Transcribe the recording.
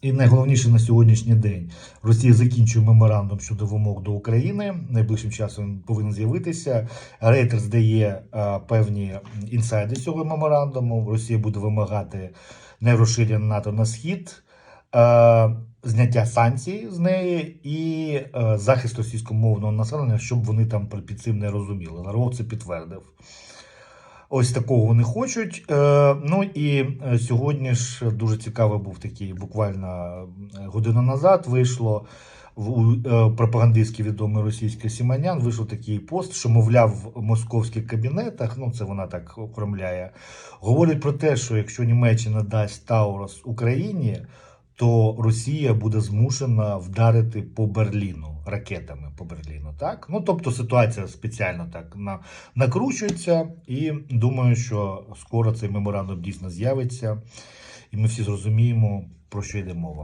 І найголовніше на сьогоднішній день Росія закінчує меморандум щодо вимог до України. Найближчим часом він повинен з'явитися. Рейтер здає е, певні інсайди цього меморандуму. Росія буде вимагати не розширення НАТО на схід, е, зняття санкцій з неї і е, захист російськомовного населення, щоб вони там під цим не розуміли. Народ це підтвердив. Ось такого вони хочуть. Е, ну і е, сьогодні ж дуже цікавий був такий, буквально е, годину назад вийшло в пропагандистський відомий російський Сіманян. Вийшов такий пост, що, мовляв, в московських кабінетах, ну це вона так окремляє, говорять про те, що якщо Німеччина дасть Таурус Україні, то Росія буде змушена вдарити по Берліну ракетами по Берліну. Так, ну тобто ситуація спеціально так на накручується, і думаю, що скоро цей меморандум дійсно з'явиться, і ми всі зрозуміємо, про що йде мова.